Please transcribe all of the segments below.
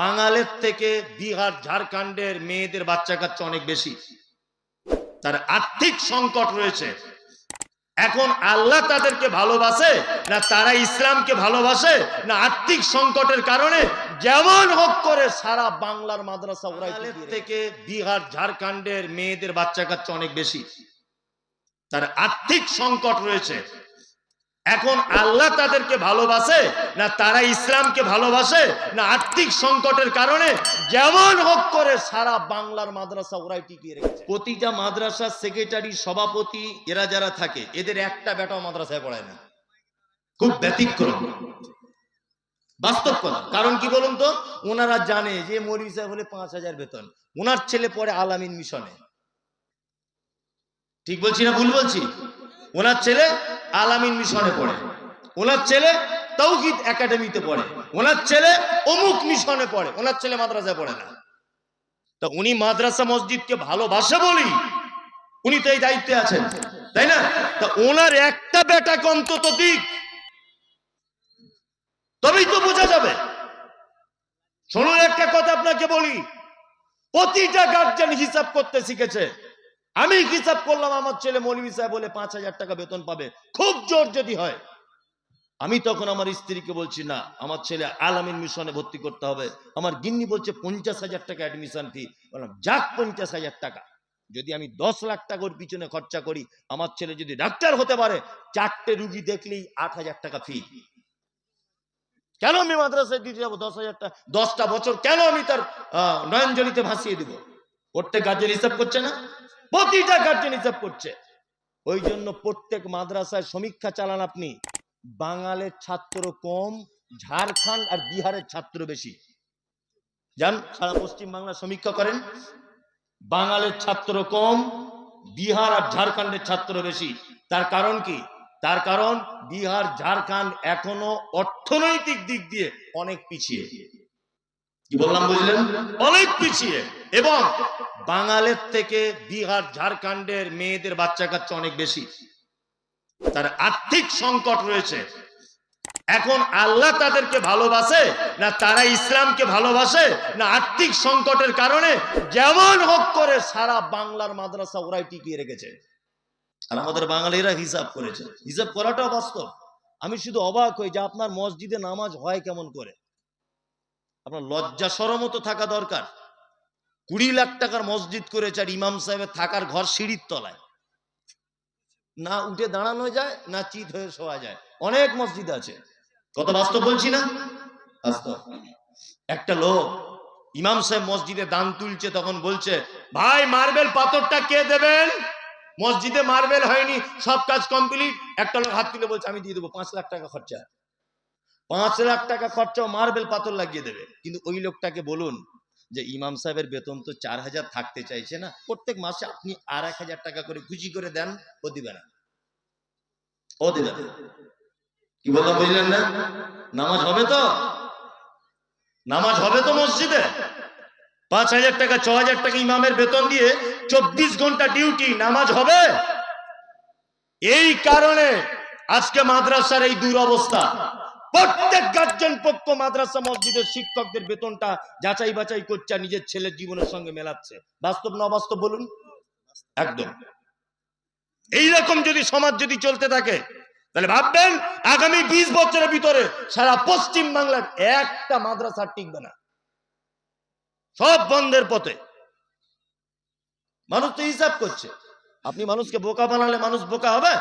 বাঙালের থেকে বিহার ঝাড়খণ্ডের মেয়েদের বাচ্চা কাচ্চা অনেক বেশি। তার আর্থিক সংকট রয়েছে। এখন আল্লাহ তাদেরকে ভালোবাসে না তারা ইসলামকে ভালোবাসে না আর্থিক সংকটের কারণে যেমন হোক করে সারা বাংলার মাদ্রাসা ওরাই থেকে বিহার ঝাড়খণ্ডের মেয়েদের বাচ্চা কাচ্চা অনেক বেশি। তার আর্থিক সংকট রয়েছে। এখন আল্লাহ তাদেরকে ভালোবাসে না তারা ইসলামকে ভালোবাসে না আর্থিক সংকটের কারণে যেমন হোক করে সারা বাংলার মাদ্রাসা ওরাই টিকিয়ে রেখেছে। প্রতিটা মাদ্রাসার সেক্রেটারি, সভাপতি, এরা যারা থাকে, এদের একটা বেটাও মাদ্রাসায় পড়ায় না। খুব ব্যতিক্রম। বাস্তব কথা। কারণ কি বলুন তো? ওনারা জানে যে মৌলী সাহেব হলে পাঁচ হাজার বেতন। ওনার ছেলে পড়ে আলামিন মিশনে। ঠিক বলছি না ভুল বলছি? ওনার ছেলে আলামিন মিশনে পড়ে। ওনার ছেলে তৌহিদ একাডেমিতে পড়ে। ওনার ছেলে অমুক মিশনে পড়ে। ওনার ছেলে মাদ্রাসায় পড়ে না। তা উনি মাদ্রাসা মসজিদকে ভালোবাসে বলি উনি তো এই দায়িত্বে আছেন, তাই না? তা ওনার একটা বেটাকে অন্তত দিক। তবেই তো বোঝা যাবে। শুনুন একটা কথা আপনাকে বলি। প্রতিটা গার্জেন হিসাব করতে শিখেছে। আমি হিসাব করলাম, আমার ছেলে মৌলভী সাহেব বলে পাঁচ হাজার টাকা বেতন পাবে। খুব জোর যদি হয়। আমি তখন আমার স্ত্রীকে বলছি, না, আমার ছেলে আলামিন মিশনে ভর্তি করতে হবে। আমার গিন্নি বলছে, পঞ্চাশ হাজার টাকা অ্যাডমিশন ফি বললাম, যাক, পঞ্চাশ হাজার টাকা। যদি আমি দশ লাখ টাকার পিছনে খরচা করি, আমার ছেলে যদি ডাক্তার হতে পারে, চারটে রুগী দেখলেই আট হাজার টাকা ফি কেন আমি মাদ্রাসায় দিতে যাব দশ হাজার টাকা? দশটা বছর কেন আমি তার নয়নজলিতে ভাসিয়ে দিব? প্রত্যেক গার্জেন হিসাব করছে না? প্রতিটা গার্জেন হিসাব করছে। ওই জন্য প্রত্যেক মাদ্রাসায় সমীক্ষা চালান আপনি। বাঙালের ছাত্র কম, ঝাড়খণ্ড আর বিহারের ছাত্র বেশি। যান, সারা পশ্চিম বাংলা সমীক্ষা করেন। বাঙালের ছাত্র কম, বিহার আর ঝাড়খণ্ডের ছাত্র বেশি। তার কারণ কি? তার কারণ বিহার, ঝাড়খণ্ড এখনও অর্থনৈতিক দিক দিয়ে অনেক পিছিয়ে। কি বললাম বুঝলেন? অনেক পিছিয়ে। এবং বাঙালের থেকে বিহার, ঝাড়খণ্ডের মেয়েদের বাচ্চা কাচ্চা অনেক বেশি। তার আর্থিক সংকট রয়েছে। এখন আল্লাহ তাদেরকে ভালোবাসে না তারা ইসলামকে ভালোবাসে না আর্থিক সংকটের কারণে যেমন হোক করে সারা বাংলার মাদ্রাসা ওরাই টিকিয়ে রেখেছে। আর আমাদের বাঙালিরা হিসাব করেছে। হিসাব করাটাও বাস্তব। আমি শুধু অবাক হই যে আপনার মসজিদে নামাজ হয় কেমন করে? আপনার লজ্জা সরমও তো থাকা দরকার। কুড়ি লাখ টাকার মসজিদ করেছে আর ইমাম সাহেবের থাকার ঘর সিঁড়ির তলায়। না উঠে দাঁড়ানো যায়, না চিত হয়ে শোয়া যায়। অনেক মসজিদ আছে। কত বাস্তব বলছি না? একটা লোক ইমাম সাহেব মসজিদে দান তুলছে, তখন বলছে, ভাই, মার্বেল পাথরটা কে দেবেন? মসজিদে মার্বেল হয়নি, সব কাজ কমপ্লিট। একটা লোক হাত তুলে বলছে, আমি দিয়ে দেবো, পাঁচ লাখ টাকা খরচা। পাঁচ লাখ টাকা খরচা মার্বেল পাথর লাগিয়ে দেবে। কিন্তু ওই লোকটাকে বলুন যে ইমাম সাহেবের বেতন তো চার হাজার থাকতে চাইছে না, প্রত্যেক মাসে আপনি আর এক হাজার টাকা করে খুশি করে দেন, ও দিবে না। ও দিবে কি বললাম, বুঝলেন না? নামাজ হবে তো? নামাজ হবে তো মসজিদে? পাঁচ হাজার টাকা, ছ হাজার টাকা ইমামের বেতন দিয়ে চব্বিশ ঘণ্টা ডিউটি নামাজ হবে? এই কারণে আজকে মাদ্রাসার এই দুরবস্থা। প্রত্যেক গার্জেন পক্ষ মাদ্রাসা, মসজিদের শিক্ষকদের বেতনটা যাচাই বাছাই করছে নিজের ছেলের জীবনের সঙ্গে মেলাচ্ছে। বাস্তব না অবাস্তব বলুন? একদম। এইরকম যদি সমাজ যদি চলতে থাকে, তাহলে ভাববেন আগামী বিশ বছরের ভিতরে সারা পশ্চিম বাংলার একটা মাদ্রাসা টিকবে না। সব বন্ধের পথে। মানুষ তো হিসাব করছে। আপনি মানুষকে বোকা বানালে মানুষ বোকা হবে?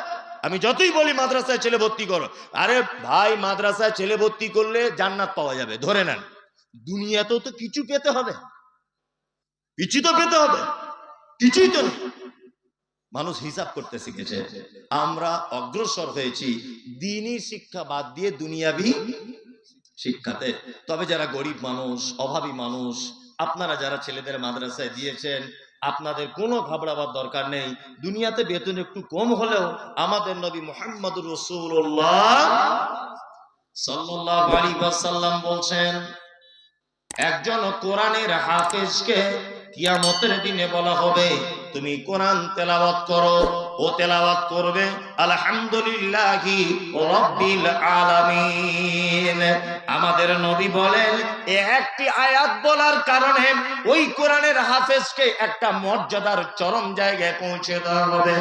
আমি যতই বলি মাদ্রাসায় ছেলে ভর্তি করো। আরে ভাই, মাদ্রাসায় ছেলে ভর্তি করলে জান্নাত পাওয়া যাবে, ধরে নেন। দুনিয়াতেও তো কিছু পেতে হবে। কিছু তো পেতে হবে। কিছুই তো মানুষ হিসাব করতে শিখেছে, আমরা অগ্রসর হয়েছি দিনই শিক্ষা বাদ দিয়ে দুনিয়াবি শিক্ষাতে। তবে যারা গরিব মানুষ, অভাবী মানুষ, আপনারা যারা ছেলেদের মাদ্রাসায় দিয়েছেন আপনাদের কোনো ঘাবড়াবার দরকার নেই। দুনিয়াতে বেতন একটু কম হলেও আমাদের নবী মোহাম্মদ রসুল্লাহ সাল্লাম বলছেন, একজন কোরআনের হাফেজকে কিয়ামতের দিনে বলা হবে তুমি কোরআন তেলাওয়াত করো, ও তেলাওয়াত করবে, আলহামদুলিল্লাহি রব্বিল আলামিন। আমাদের নবী বলেন একটি আয়াত বলার কারণে ওই কোরআনের হাফেজকে একটা মর্যাদার চরম জায়গায় পৌঁছে দেওয়া হবে।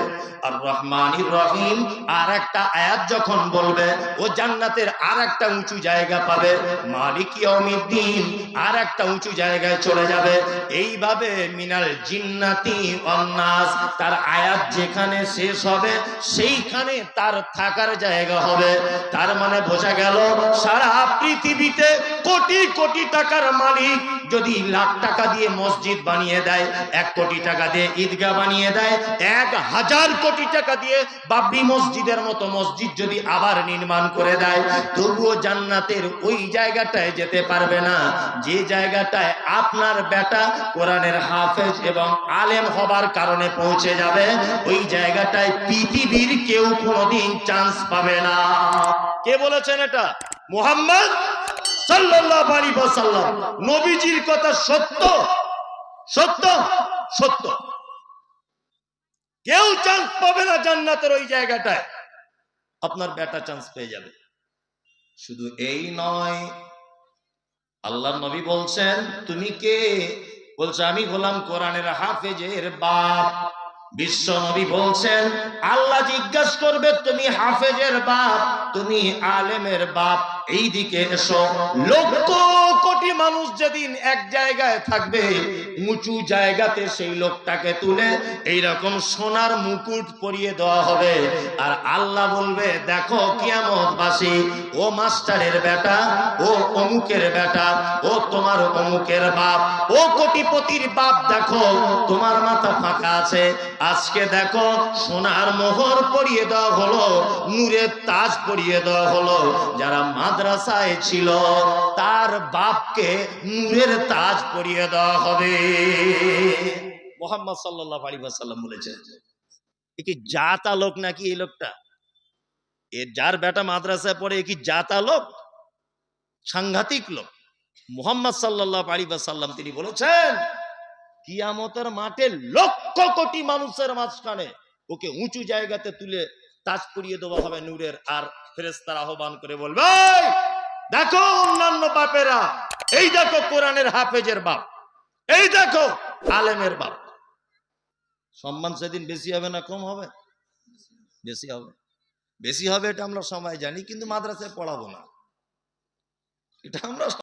আর রহমানির রহিম আর একটা আয়াত যখন বলবে, ও জান্নাতের আর একটা উঁচু জায়গা পাবে, মালিক ইয়াউমিদ্দিন আর একটা উঁচু জায়গায় চলে যাবে। এইভাবে মিনাল জিন্নাতি অন্নাস তার আয়াত যেখানে শেষ হবে, সেইখানে তার থাকার জায়গা হবে। তার মানে বোঝা গেল, সারা পৃথিবীতে কোটি কোটি টাকার মালিক যদি লাখ টাকা দিয়ে মসজিদ বানিয়ে দেয়, এক কোটি টাকা দিয়ে ঈদগাহ বানিয়ে দেয়, এক হাজার কোটি টাকা দিয়ে বাবরি মসজিদের মতো মসজিদ যদি আবার নির্মাণ করে দেয়, তবুও জান্নাতের ওই জায়গাটায় যেতে পারবে না। যে জায়গাটায় আপনার বেটা কোরআনের হাফেজ এবং আলেম হবার কারণে পৌঁছে যাবে, ওই জায়গাটায় পৃথিবীর কেউ কোনোদিন চান্স পাবে না। কে বলেছেন এটা? মোহাম্মদ সাল্লাল্লাহু নবীজির কথা সত্য? সত্য? সত্য। কেউ চান্স পাবে না জান্নাতের ওই জায়গাটায়। আপনার বেটা চান্স পেয়ে যাবে। শুধু এই নয় আল্লাহ নবী বলছেন, তুমি কে? বলছে, আমি হলাম কোরআনের হাফেজের বাপ। বিশ্ব নবী বলছেন, আল্লাহ জিজ্ঞাসা করবে, তুমি হাফেজের বাপ, তুমি আলেমের বাপ। এই দিকে এসো। লক্ষ কোটি মানুষ যেদিন এক জায়গায় থাকবে, উঁচু জায়গাতে সেই লোকটাকে তুলে এই রকম সোনার মুকুট পরিয়ে দেওয়া হবে। আর আল্লাহ বলবে, দেখো কিয়ামত বাসি ও মাস্টারের বেটা, ও অমুকের বেটা, ও তোমার অমুকের বাপ, ও কোটিপতির বাপ, দেখো, তোমার মাথা ফাঁকা আছে। আজকে দেখো, সোনার মোহর পরিয়ে দেওয়া হলো, নূরের তাজ পরিয়ে দেওয়া হলো। যারা মাদ্রাসায় ছিল, তার বাপকে নূরের তাজ পরিয়ে দেওয়া হবে। মোহাম্মদ সাল্লাল্লাহু আলাইহি ওয়াসাল্লাম বলেছেন, এ কি জাতা লোক নাকি এই লোকটা? এ যার বেটা মাদ্রাসায় পড়ে, এ কি জাতা লোক? সাংঘাতিক লোক। মোহাম্মদ সাল্লাল্লাহু আলাইহি ওয়াসাল্লাম তিনি বলেছেন, কিয়ামতের মাঠে লক্ষ কোটি মানুষের মাঝখানে ওকে উঁচু জায়গাতে তুলে তাজ পরিয়ে দেওয়া হবে নূরের, আর ফেরেস্তার আহ্বান করে বলবে দেখো অন্যান্য বাপেরা, এই দেখো কোরআনের হাফেজের বাপ, এই দেখো আলেমের বাপ। সম্মান সেদিন বেশি হবে না কম হবে? বেশি হবে। বেশি হবে এটা আমরা সবাই জানি, কিন্তু মাদ্রাসায় পড়াবো না। এটা আমরা